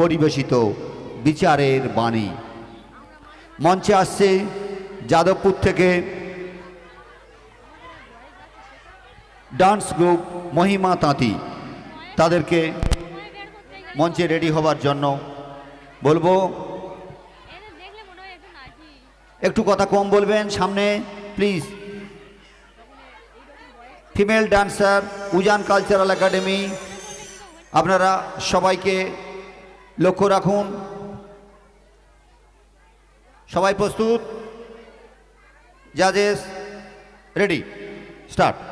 পরিবেশিত বিচারের বাণী। মঞ্চে আসছে যাদবপুর থেকে ডান্স গ্রুপ মহিমা তাঁতি। তাদেরকে মঞ্চে রেডি হবার জন্য বলব। একটু কথা কম বলবেন সামনে, please. Female dancer Ujan cultural academy. আপনারা সবাইকে লক্ষ্য রাখুন। সবাই প্রস্তুত? জাজেস রেডি স্টার্ট।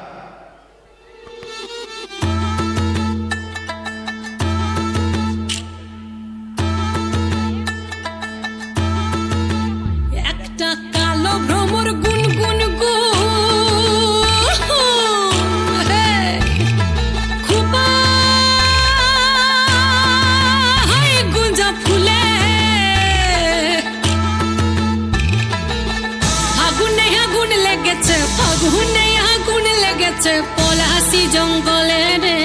আছে পলাশি জঙ্গলে রে।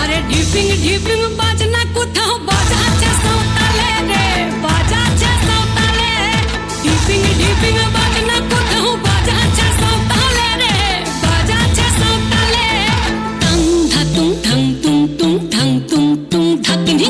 আরে ঢিপিং ঢিপিং বাজনা কোথাও বাজাচ্ছে সাঁওতালে রে, বাজাচ্ছে সাঁওতালে। ঢিপিং ঢিপিং বাজনা কোথাও বাজাচ্ছে সাঁওতালে রে, বাজাচ্ছে সাঁওতালে। টং ধা তুং ঠং তুং তুং ঠং তুং তুং ধা তিন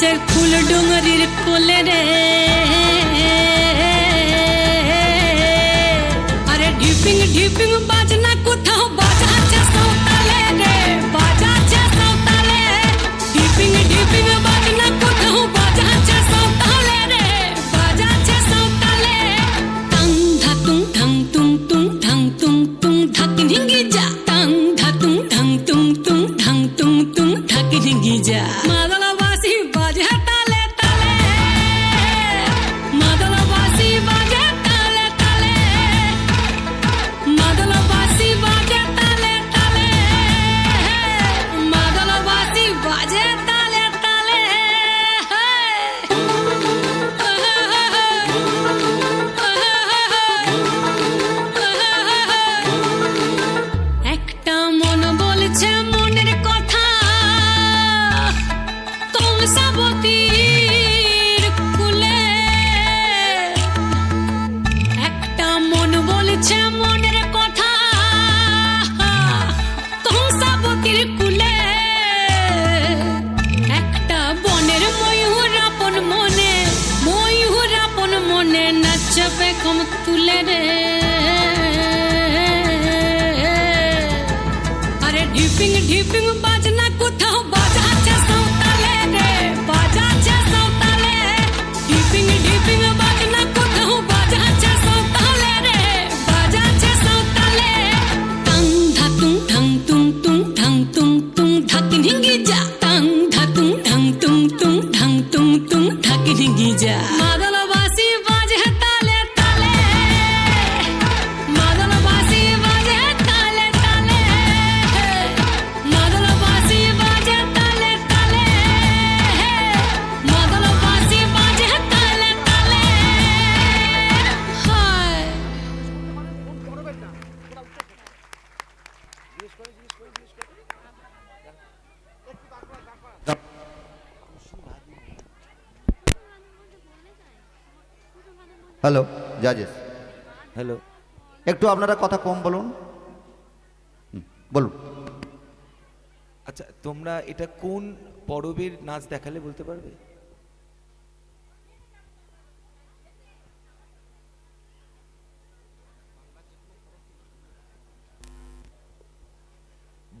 চেকুল ডুঙরির কোলে রে আরে ঢিপিং ঢিপিং singing, deep in the margin. Hello জাজেস hello একটু আপনারা কথা কম বলুন। বলুন। আচ্ছা তোমরা এটা কোন পরবের নাচ দেখালে বলতে পারবে?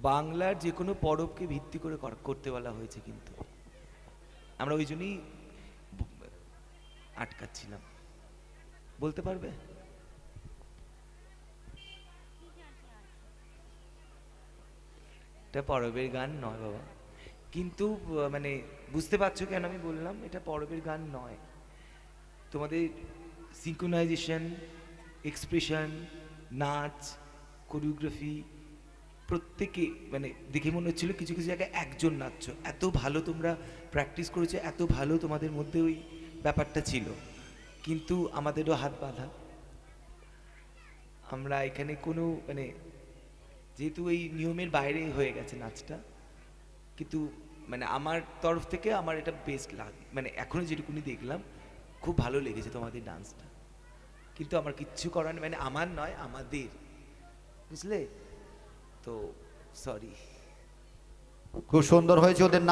বাংলার যে কোনো পরবকে ভিত্তি করে করতে বলা হয়েছে কিন্তু। আমরা ওই জন্যই আটকাচ্ছিলাম। বলতে পারবে? এটা পরবের গান নয় বাবা। কিন্তু মানে বুঝতে পারছ কেন আমি বললাম, এটা পরবের গান নয়। তোমাদের সিঙ্কোনাইজেশন এক্সপ্রেশন নাচ কোরিওগ্রাফি প্রত্যেকে মানে দেখে মনে হচ্ছিল কিছু কিছু জায়গায় একজন নাচছো। এত ভালো তোমরা প্র্যাকটিস করেছ, এত ভালো তোমাদের মধ্যে ওই ব্যাপারটা ছিল। কিন্তু আমাদেরও হাত বাঁধা। আমরা এখানে কোনো মানে যেহেতু এই নিয়মের বাইরে হয়ে গেছে নাচটা, কিন্তু মানে আমার তরফ থেকে আমার এটা বেস্ট লাগে মানে এখনও যেটুকুনি দেখলাম, খুব ভালো লেগেছে তোমাদের ডান্সটা। কিন্তু আমার কিচ্ছু করার মানে আমার নয়, আমাদের। বুঝলে? তো সরি খুব সুন্দর হয়েছে ওদের